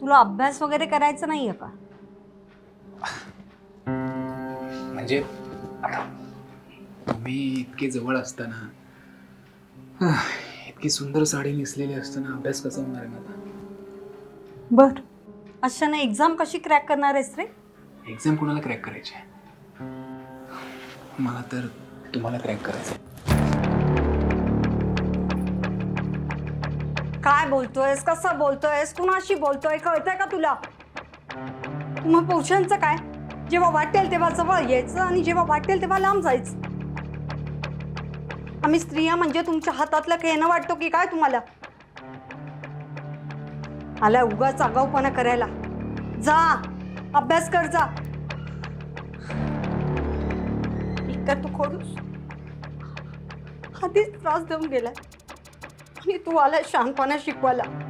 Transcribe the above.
तुला अभ्यास वगैरे करायचा नाहीये का? म्हणजे आता तुम्ही इतके जवळ असताना आह, इतकी सुंदर साडी नेसलेली असताना अभ्यास कसा होणार आहे माझा बर. अशाने एक्झाम कशी क्रॅक करणार आहेस रे? एक्झाम कोणाला क्रॅक करायची आहे? मला तर तुम्हाला क्रॅक करायचं आहे. काय बोलतोयस? कसं बोलतोयस? कुणाशी बोलतोय? कळतंय का तुला? मग पोषणचं काय? जेव्हा वाटेल तेव्हा जवळ यायचं आणि जेव्हा वाटेल तेव्हा लांब जायचं. आम्ही स्त्रिया म्हणजे तुमच्या हातातलं खेळणं वाटतो की काय तुम्हाला? आला उगाच आगाऊपणा करायला. जा अभ्यास कर जा. इतका तू खोडूस? आधीच त्रास देऊन गेलाय. आणि तू आला शांतपणा शिकवायला